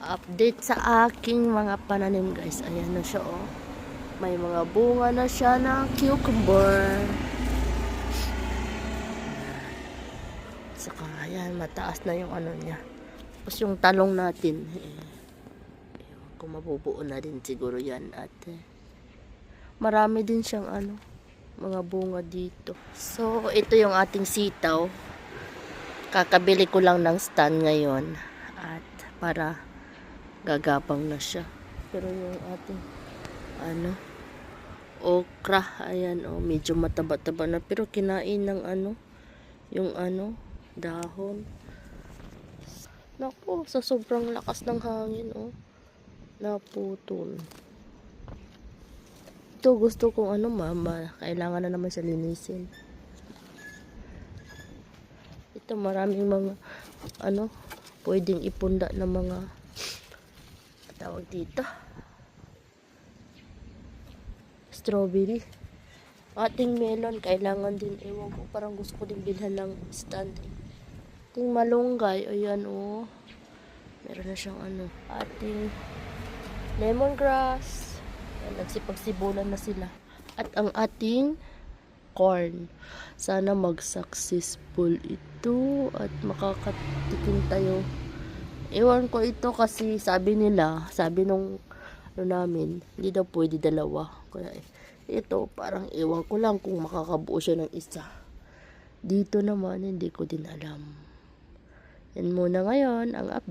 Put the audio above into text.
Update sa aking mga pananim guys. Ayan na siya oh. May mga bunga na siya ng cucumber. Saka ayan, mataas na yung ano niya. Tapos yung talong natin. Eh, kung mabubuo na din siguro yan ate. Marami din siyang ano, mga bunga dito. So, ito yung ating sitaw. Kakabili ko lang ng stand ngayon. At para gagapang na siya. Pero yung ating ano, okra, ayan oh, medyo mataba-taba na. Pero kinain ng ano, yung ano, dahon. Naku, sa sobrang lakas ng hangin oh, naputol. Ito gusto kong ano mama, kailangan na naman siya linisin. Ito maraming mga ano, pwedeng ipunda ng mga tawag dito. Strawberry. Ating melon, kailangan din, ewan ko, parang gusto ko din bilhan ng stand. Ating malunggay, ayan oh. Meron na siyang ano, ating lemongrass. Ayan, nagsipagsibulan na sila. At ang ating corn. Sana mag-successful ito at makakatikim tayo. Ewan ko ito kasi sabi nila, sabi nung ano namin, hindi daw pwede dalawa. Kaya ito parang ewan ko lang kung makakabuo siya ng isa. Dito naman, hindi ko din alam. Yan muna ngayon ang update.